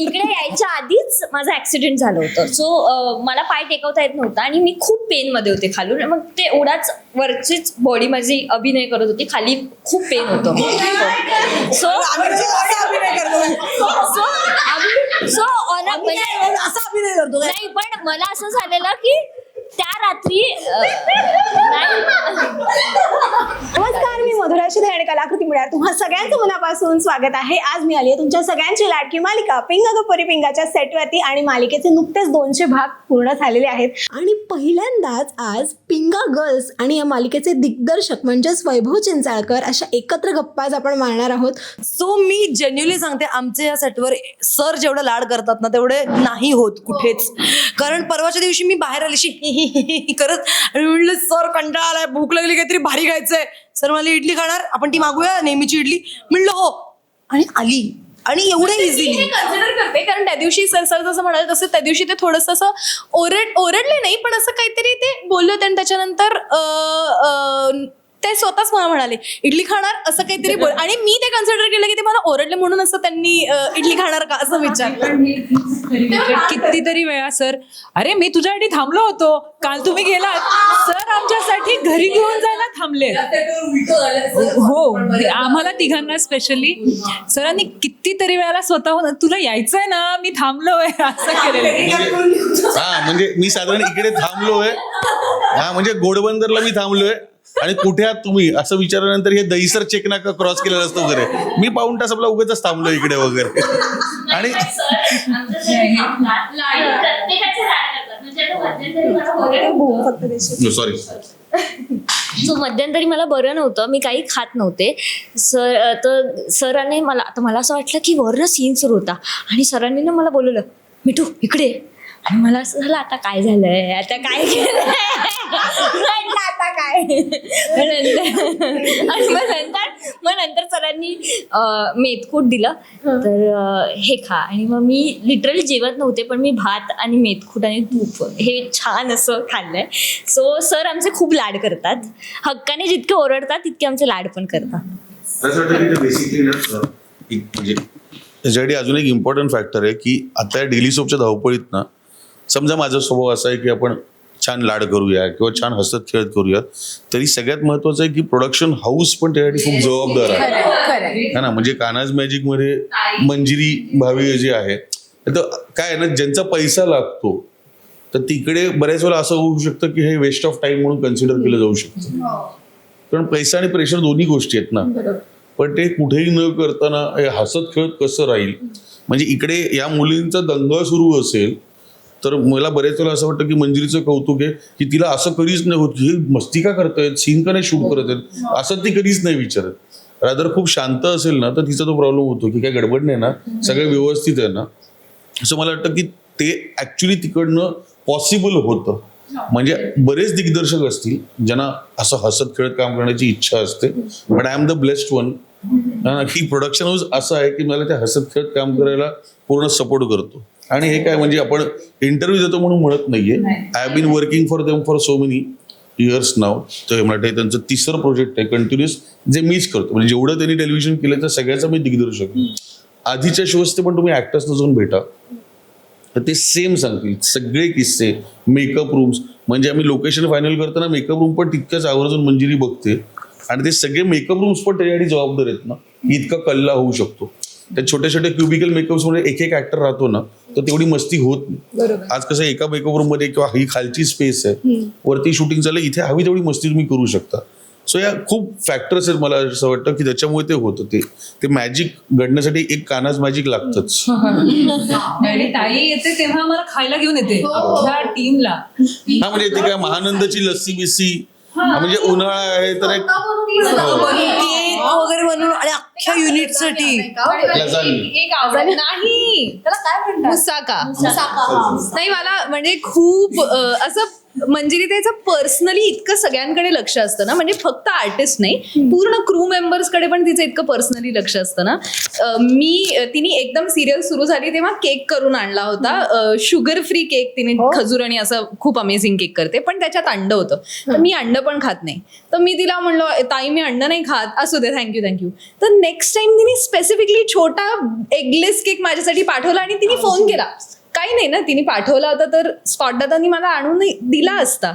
इकडे यायच्या आधीच माझा ऍक्सिडेंट झालं होतं. सो मला पाय टेकवता येत नव्हता आणि मी खूप पेन मध्ये होते खालून. मग ते एवढाच वरचीच बॉडी माझी अभिनय करत होती. खाली खूप पेन होतं. सो करतो. So so? नाही पण मला असं झालेलं की त्या रात्री नमस्कार मी मधुरा शिदे. आणि कलाकृती मिळणार. तुम्हा सगळ्यांचं मनापासून स्वागत आहे. आज मी आली आहे तुमच्या सगळ्यांची लाडकी मालिका. पिंगा ग परी पिंगाच्या सेटवरती आणि मालिकेचे नुकतेच दोनशे भाग पूर्ण झालेले आहेत. आणि पहिल्यांदाच आज पिंगा गर्ल्स आणि या मालिकेचे दिग्दर्शक म्हणजेच वैभव चिंचाळकर अशा एकत्र गप्पा आपण मारणार आहोत. सो मी जेन्युअली सांगते आमच्या या सेटवर सर जेवढं लाड करतात ना तेवढे नाही होत कुठेच. कारण परवाच्या दिवशी मी बाहेर आलीशी करत आणि म्हणलं सर कंटाळा आलाय भूक लागली काहीतरी भारी खायचंय. सर मला इडली खाणार? आपण ती मागूया नेहमीची इडली. म्हणलं हो. आणि आली. आणि एवढं इझिली कन्सिडर करते कारण त्या दिवशी सर सर जसं म्हणाले तसं त्या दिवशी ते थोडंसं असं ओरड ओरडले नाही पण असं काहीतरी ते बोलले होते. आणि त्याच्यानंतर ते स्वतःच मला म्हणाले इडली खाणार? असं काहीतरी बोल. आणि मी ते कन्सिडर केलं की ते मला ओरडले म्हणून असं त्यांनी इडली खाणार का असं विचारलं. कितीतरी वेळा सर अरे मी तुझ्यासाठी थांबलो होतो. काल तुम्ही गेलात. सर आमच्यासाठी घरी घेऊन जायला थांबले हो आम्हाला तिघांना स्पेशली सरांनी कितीतरी वेळाला स्वतःहून तुला यायचंय ना? मी थांबलोय. असं केलेलं. हा म्हणजे मी साधारण इकडे थांबलोय. हा म्हणजे घोडबंदरला मी थांबलोय. आणि कुठे आहात तुम्ही? असं विचारल्यानंतर हे दहीसर चेक नाका क्रॉस केलेलं असतं वगैरे मी पाऊन तास आपला उगाच थांबलो इकडे वगैरे. आणि करतात. म्हणजे आता मध्यंतरी मला बरं सॉरी सो मध्यंतरी मला बरं नव्हतं. मी काही खात नव्हते. सर तर सरांनी मला आता मला असं वाटलं की वरनं सीन सुरू होता. आणि सरांनी ना मला बोलवलं मिठू इकडे ये." आणि मला असं झालं आता काय झालंय? आता काय केलंय? म्हटलं आता काय? मग नंतर आणि मग नंतर मग नंतर सरांनी अं, मेथकूट दिलं. तर अं, हे खा. आणि मग मी लिटरली जेवत नव्हते पण मी भात आणि मेथकूट आणि तूप हे छान असं खाल्लंय. सो सर आमचे खूप लाड करतात. हक्काने जितके ओरडतात तितके आमचे लाड पण करतात. असं वाटतं की बेसिकली म्हणजे त्याच्यासाठी अजून एक इम्पॉर्टंट फॅक्टर आहे की आता या डेली सोपच्या धावपळीत ना समजा माझा स्वभाव असा आहे की आपण छान लाड करूया किंवा छान हसत खेळत करूया तरी सगळ्यात महत्वाचं आहे की प्रोडक्शन हाऊस पण त्यासाठी खूप जबाबदार आहे. है ना? म्हणजे कानाज मॅजिकमध्ये मंजिरी भावी जे आहे तर काय आहे ना ज्यांचा पैसा लागतो तर तिकडे बऱ्याच वेळा असं होऊ शकतं की हे वेस्ट ऑफ टाइम म्हणून कन्सिडर केलं जाऊ शकतं. कारण पैसा आणि प्रेशर दोन्ही गोष्टी आहेत ना. पण ते कुठेही न करताना हे हसत खेळत कसं राहील? म्हणजे इकडे या मुलींचा दंगा सुरू असेल तर मला बरेच वेळा असं वाटतं की मंजिरीचं कौतुक आहे की तिला असं कधीच नाही होत हे मस्ती का करतायत सीन का नाही शूट करत आहेत असं ती कधीच नाही विचारत. रादर खूप शांत असेल ना तर तिचा तो प्रॉब्लेम होतो की काय गडबड नाही ना सगळं व्यवस्थित आहे ना. असं मला वाटतं की ते ऍक्च्युली तिकडनं पॉसिबल होतं. म्हणजे बरेच दिग्दर्शक असतील ज्यांना असं हसत खेळत काम करण्याची इच्छा असते but I am the blessed one की प्रोडक्शन हाऊस असं आहे की मला ते हसत खेळत काम करायला पूर्ण सपोर्ट करतो. आणि हे काय म्हणजे आपण इंटरव्ह्यू देतो म्हणून म्हणत नाहीये. I have been working for them for so many years नाव तर मला त्यांचं तिसरं प्रोजेक्ट आहे कंटिन्युअस जे मीच करतो. म्हणजे जेवढं त्यांनी टेलिव्हिजन केलं तर सगळ्याचा मी दिग्दर्शक. आधीच्या शोज ते पण तुम्ही ऍक्टर्सना जाऊन भेटा. तर ते सेम सांगतील. सगळे किस्से मेकअप रूम्स म्हणजे आम्ही लोकेशन फायनल करताना मेकअप रूम पण तितक्याच आवर्जून मंजिरी बघते. आणि ते सगळे मेकअप रूम्स पण त्याच्यासाठी जबाबदार आहेत ना. इतका कल्ला होऊ शकतो. त्या छोट्या छोट्या क्युबिकल मेकअप्समध्ये एक एक ऍक्टर राहतो ना तर तेवढी मस्ती होत नाही. आज कसं एका मेकअप रूममध्ये किंवा ही खालची स्पेस आहे वरती शूटिंग चाललं इथे हवी तेवढी मस्ती तुम्ही करू शकता. सो या खूप फॅक्टर्स आहेत मला असं वाटतं की त्याच्यामुळे ते होतं. ते ते मॅजिक घडण्यासाठी एक कानाज मॅजिक लागतंच. आणि ताई येते तेव्हा मला खायला घेऊन येते. अख्ख्या टीमला हा म्हणजे ते काय महानंदाची लस्सी बिस्सी हा, म्हणजे उन्हाळा आहे तर एक केक वगैरे बनवून आणि अख्ख्या युनिटसाठी एक आवाज नाही. त्याला काय म्हणतात? मुसाका. नाही मला म्हणजे खूप असं मंजिरी त्याचं पर्सनली इतकं सगळ्यांकडे लक्ष असतं ना म्हणजे फक्त आर्टिस्ट नाही पूर्ण क्रू मेंबर्सकडे पण तिचं इतकं पर्सनली लक्ष असतं ना. मी तिने एकदम सिरियल सुरू झाली तेव्हा केक करून आणला होता. शुगर फ्री केक तिने खजूर आणि असं खूप अमेझिंग केक करते पण त्याच्यात अंड होतं. तर मी अंड पण खात नाही. तर मी तिला म्हणलो ताई मी अंड नाही खात. असू दे थँक्यू थँक्यू तर नेक्स्ट टाइम तिने स्पेसिफिकली छोटा एगलेस केक माझ्यासाठी पाठवला आणि तिने फोन केला. काही नाही ना. तिने पाठवला होता तर स्पॉट दादानी मला आणून दिला असता.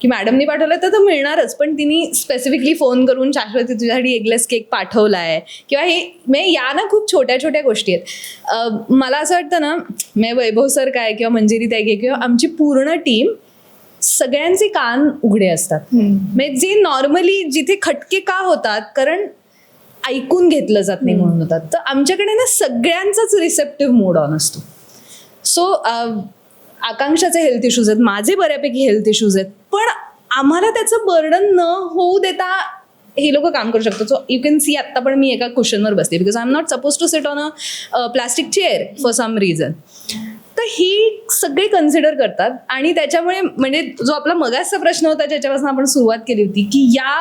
की मॅडमनी पाठवलं तर तो मिळणारच. पण तिने स्पेसिफिकली फोन करून शाश्वती तुझ्यासाठी एगलेस केक पाठवलाय. किंवा हे म्हणजे या ना खूप छोट्या छोट्या गोष्टी आहेत. मला असं वाटतं ना मी वैभव सर काय किंवा मंजिरी ताई किंवा आमची पूर्ण टीम सगळ्यांचे कान उघडे असतात. म्हणजे जे नॉर्मली जिथे खटके का होतात कारण ऐकून घेतलं जात नाही म्हणून होतात. तर आमच्याकडे ना सगळ्यांचाच रिसेप्टिव्ह मोड ऑन असतो. सो uh, आकांक्षाचे हेल्थ इश्यूज आहेत माझे बऱ्यापैकी हेल्थ इश्यूज आहेत पण आम्हाला त्याचं बर्डन न होऊ देता हे लोक काम करू शकतात. सो यू कॅन सी आत्ता पण मी एका क्वेश्चनवर बसते because I am not suppose to sit on a plastic chair for some reason तर ही सगळे कन्सिडर करतात आणि त्याच्यामुळे म्हणजे जो आपला मगासचा प्रश्न होता ज्याच्यापासून आपण सुरुवात केली होती की या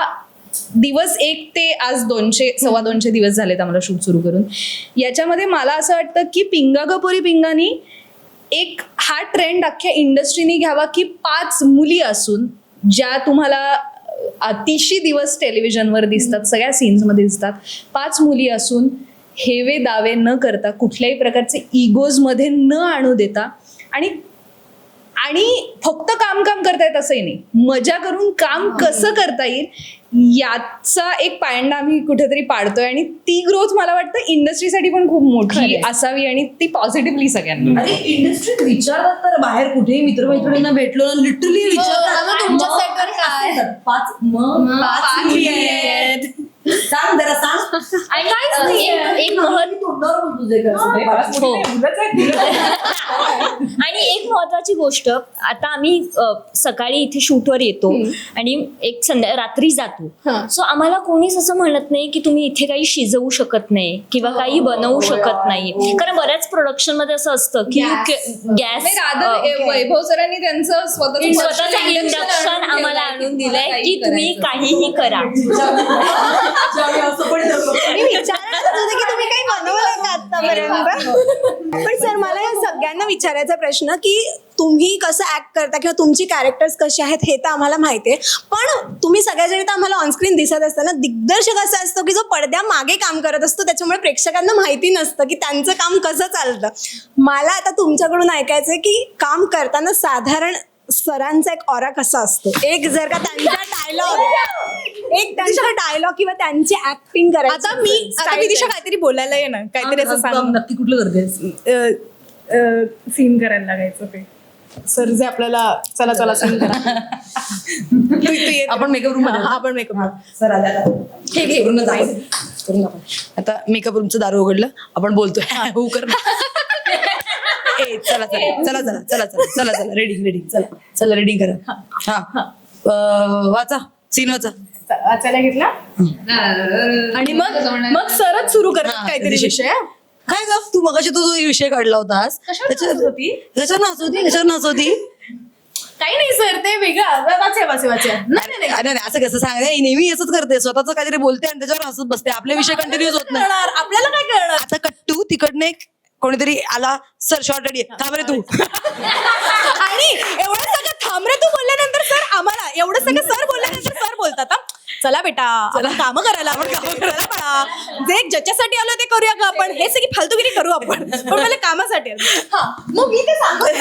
दिवस एक ते आज दोनशे सव्वा दोनशे दिवस झालेत आम्हाला शूट सुरू करून. याच्यामध्ये मला असं वाटतं की पिंगा गपोरी पिंगानी एक हा ट्रेंड अख्ख्या इंडस्ट्रीने घ्यावा की पाच मुली असून ज्या तुम्हाला अतिशय दिवस टेलिव्हिजनवर दिसतात सगळ्या सीन्समध्ये दिसतात पाच मुली असून हेवे दावे न करता कुठल्याही प्रकारचे इगोजमध्ये न आणू देता आणि आणि फक्त काम काम करतायत असंही नाही. मजा करून काम कसं करता येईल याचा एक पायंडा आम्ही कुठेतरी पाडतोय आणि ती ग्रोथ मला वाटतं इंडस्ट्रीसाठी पण खूप मोठी असावी आणि ती पॉझिटिव्हली सगळ्यांना. अरे इंडस्ट्रीत विचारतात तर बाहेर कुठेही मित्रमैत्रिणींना भेटलो ना लिटरली अगं, विचारतात पाच मग पाच सांग जरा सांग. अ, एक एक महत्त्व तोंडावर बोल तुझे कसं. पाच हो. मुलंच आहेत तिला. आणि एक महत्वाची गोष्ट आता आम्ही अ, सकाळी इथे शूटवर येतो आणि एक संध्या रात्री जातो. सो आम्हाला कोणीच असं म्हणत नाही की तुम्ही इथे काही शिजवू शकत नाही किंवा काही बनवू शकत नाही कारण बऱ्याच प्रोडक्शनमध्ये असं असतं की गॅस नाही, rather, वैभव सरांनी त्यांचं स्वतःचं स्वतःच personal induction इंडक्शन आणून आम्हाला आणून की दिलंय की तुम्ही काहीही करा. मी होते की तुम्ही काही का आतापर्यंत? पण सर मला या सगळ्यांना विचारायचा प्रश्न की तुम्ही कसं ऍक्ट करता किंवा तुमची कॅरेक्टर्स कशी आहेत हे तर आम्हाला माहिती आहे. पण तुम्ही सगळ्या जणी तर आम्हाला ऑनस्क्रीन दिसत असताना दिग्दर्शक असा असतो की जो पडद्या मागे काम करत असतो त्याच्यामुळे प्रेक्षकांना माहिती नसतं की त्यांचं काम कसं चालतं. मला आता तुमच्याकडून ऐकायचं की काम करताना साधारण सरांचा एक ऑरा कसा असतो? एक जर का त्यांचा डायलॉग एक त्यांचा डायलॉग किंवा त्यांची ऍक्टिंग करायची आता मी आता मी दिशा काहीतरी बोलायला ये ना काहीतरी असं सांग. नक्की कुठलं करतेस सीन करायला लागायचं ते. सर जे आपल्याला चला चला सीन करा. तू- तू ये. आपण मेकअप रूम हा, आपण मेकअप सर करून आपण आता मेकअप रूमचं दार उघडलं. आपण बोलतोय. हो. कर. ए चला चला. चला चला चला चला. चला चला. रेडिंग रेडिंग चला. चला रेडिंग करा. हा. अं, वाचा. सीन वाचा. वाचायला घेतला? आणि मग मग सरच सुरू करतात हा, काहीतरी विषय. विषय? काय ग? तू मगाशी तो जो विषय काढला होतास होती? नाच होती काही नाही सर ते वेगळं. वाचे वाचे वाचे. नाही नाही, नाही. अरे नाही, असं कसं सांग नेहमी असंच करते. स्वतःच काहीतरी बोलते आणि त्याच्यावर हसत बसते. आपले विषय कंटिन्यूज होत नाही. आपल्याला काय करणार आता कट्टू तिकडने एक कोणीतरी आला. सर शॉर्ट रेडी थांब रे तू. आणि एवढं सगळं थांब रे तू बोलल्यानंतर सर आम्हाला एवढं सगळं सर बोलल्यानंतर सर बोलतात हा. चला बेटा आपण काम करायला आपण चला बाळा जे ज्याच्यासाठी आलो ते करूया का आपण. हे सगळी फालतूगिरी करू आपण. पण मला कामासाठी आलो. मग मी ते सांगतो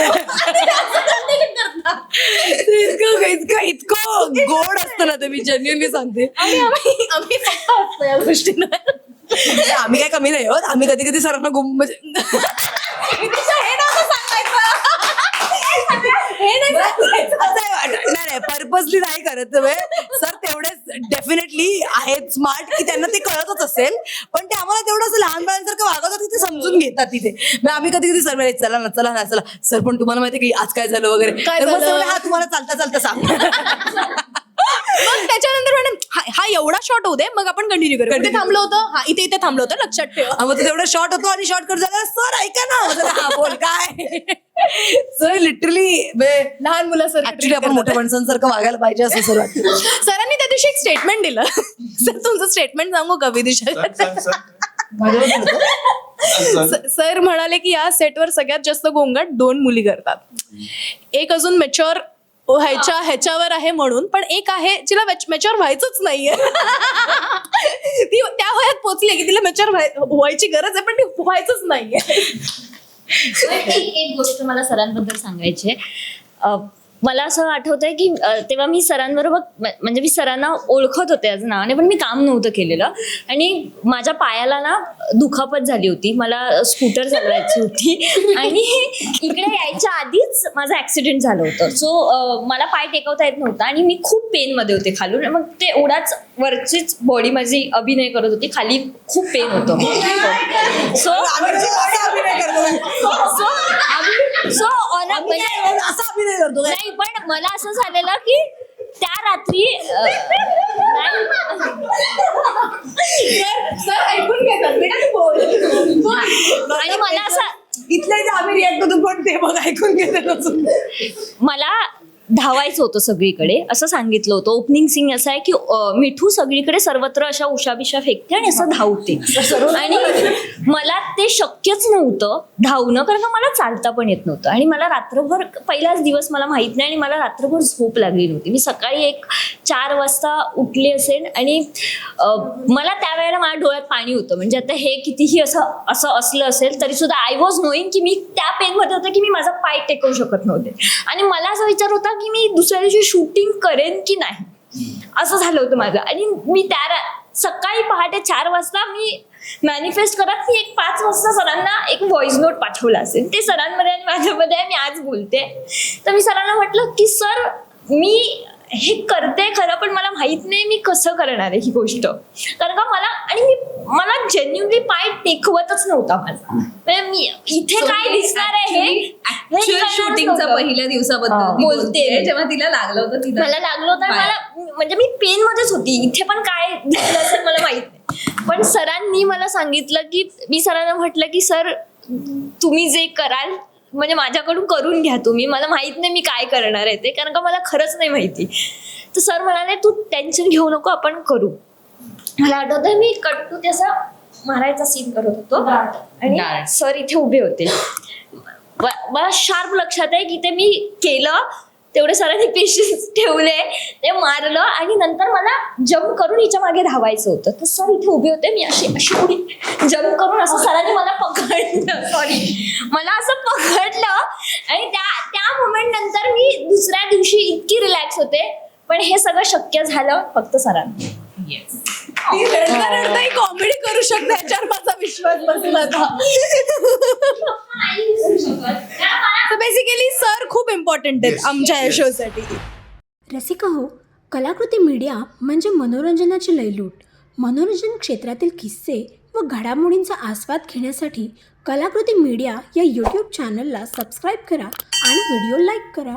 इतकं इतकं इतकं गोड असतं ना ते मी जेन्युअनली सांगते. आणि आम्ही आम्ही फक्त हसतो या म्हणजे आम्ही काय कमी नाही होत. आम्ही कधी कधी सरांना गुम म्हणजे हे नव्हतं सांगायचं? हे नाही सांगायचं. असं आहे वाटत. नाही पर्पजली नाही करत सर डेफिनेटली आहेत स्मार्ट की त्यांना ते कळतच असेल. पण ते आम्हाला तेवढं असं लहान बाळांसारखं वागवतात ते समजून घेतात तिथे. मग आम्ही कधी कधी सर चला ना चला ना चला. सर पण तुम्हाला माहिती की आज काय झालं वगैरे? हा तुम्हाला चालता चालता सांग. मग त्याच्यानंतर म्हणे हा एवढा शॉर्ट होऊ दे मग आपण कंटिन्यू करू. कुठे थांबलो होतं. हा इथे इथे थांबलो होतं लक्षात ठेव. हा, मग तो तेवढा शॉर्ट होतो आणि शॉर्ट कर झाला. सर ऐका ना. म्हटलं, हा बोल काय? सर लिटरली लहान मुलासारखं ऍक्च्युली आपण मोठ्या माणसांसारखं वागायला पाहिजे असं सर वाटतं. सरांनी त्या दिवशी एक स्टेटमेंट दिलं. सर तुमचं स्टेटमेंट सांगू का विदिशा? स- सर म्हणाले की या सेटवर सगळ्यात जास्त गोंगाट दोन मुली करतात. एक अजून मेच्युअर ह्याच्या ह्याच्यावर आहे म्हणून पण एक आहे जिला मॅच्युअर व्हायचंच नाहीये ती त्या वयात पोचली की तिला मॅच्युअर व्हायची गरज आहे पण ती व्हायचंच नाहीये एक एक गोष्ट मला सरांबद्दल सांगायची आहे. मला असं आठवतंय की तेव्हा मी सरांबरोबर म्हणजे मी सरांना ओळखत होते आज नावाने पण मी काम नव्हतं केलेलं. आणि माझ्या पायाला ना दुखापत झाली होती. मला स्कूटर चालवायची होती. आणि इकडे यायच्या आधीच माझा ऍक्सिडेंट झालं होतं. सो मला पाय टेकवता येत नव्हता आणि मी खूप पेनमध्ये होते खालून. मग ते एवढाच वरचीच बॉडी माझी अभिनय करत होती. खाली खूप पेन होतं. सो सो सो ऑन असा अभिनय करतो काय? नाही पण मला असं झालेलं की त्या रात्री अं, ऐकून घेतात बेटा तू बोल. आणि मला असं इथले जे आम्ही रिॲक्ट होतो पण ते मग ऐकून घेतात मला धावायचं होतं सगळीकडे असं सांगितलं होतं. ओपनिंग सिंग असं आहे की अं, मिठू सगळीकडे सर्वत्र अशा उषाबिषा फेकते आणि असं धावते. आणि मला ते शक्यच नव्हतं धावणं कारण का मला चालता पण येत नव्हतं. आणि मला रात्रभर पहिलाच दिवस मला माहीत नाही आणि मला रात्रभर झोप लागली नव्हती मी सकाळी एक चार वाजता उठली असेल आणि अं, मला त्यावेळेला माझ्या डोळ्यात पाणी होतं. म्हणजे आता हे कितीही असं असं असलं असेल तरी सुद्धा आय वॉज नोईंग की मी त्या पेनमध्ये होतं की मी माझा पाय टेकवू शकत नव्हते. आणि मला असा विचार होता की मी दुसऱ्या दिवशी शूटिंग करेन की नाही? असं झालं होतं माझं. आणि मी त्या सकाळी पहाटे चार वाजता मी मॅनिफेस्ट करत की एक पाच वाजता सरांना एक व्हॉइस नोट पाठवला असेल. ते सरांमध्ये आणि माझ्यामध्ये मी आज बोलते. तर मी सरांना म्हटलं की सर मी हे करते खरं पण मला माहीत नाही मी कसं करणार आहे ही गोष्ट. कारण का मला आणि मी मला जेन्युनली पाय टेकवतच नव्हता माझा. म्हणजे मी इथे काय दिसणार आहे नव्हतं. पहिल्या दिवसाबद्दल बोलते. जेव्हा तिला लागलं होतं तिला मला लागलं होतं मला म्हणजे मी पेन मध्येच होती. इथे पण काय दिसलं असेल मला माहीत नाही. पण सरांनी मला सांगितलं की मी सरांना म्हटलं की सर तुम्ही जे कराल म्हणजे माझ्याकडून करून घ्या तुम्ही. मला माहीत नाही मी काय करणार आहे ते कारण का मला खरंच नाही माहिती. तर सर म्हणाले तू टेन्शन घेऊ नको आपण करू. मला आठवतंय मी कट्टू ते असं मारायचा सीन करत होतो. आणि सर इथे उभे होते. मला शार्प लक्षात आहे की ते मी केलं तेवढे सरांनी पेशन्स ठेवले ते मारलं आणि नंतर मला जम्प करून हिच्या मागे धावायचं होतं. तर सर इथे उभे होते मी अशी अशी उडी जम्प करून असं सरांनी मला पकडलं. सॉरी मला असं पकडलं आणि त्या त्या मोमेंट नंतर मी दुसऱ्या दिवशी इतकी रिलॅक्स होते पण हे सगळं शक्य झालं फक्त सरांनी. ती रडता रडताही कॉमेडी करू शकते याच्यावर माझा विश्वास बसला बेसिकली सर खूप इम्पॉर्टंट आहेत आमच्या या शोसाठी रसिका हो कलाकृती मीडिया म्हणजे मनोरंजनाची लयलूट. मनोरंजन क्षेत्रातील किस्से व घडामोडींचा आस्वाद घेण्यासाठी कलाकृती मीडिया या यूट्यूब चॅनलला सबस्क्राईब करा आणि व्हिडिओ लाईक करा.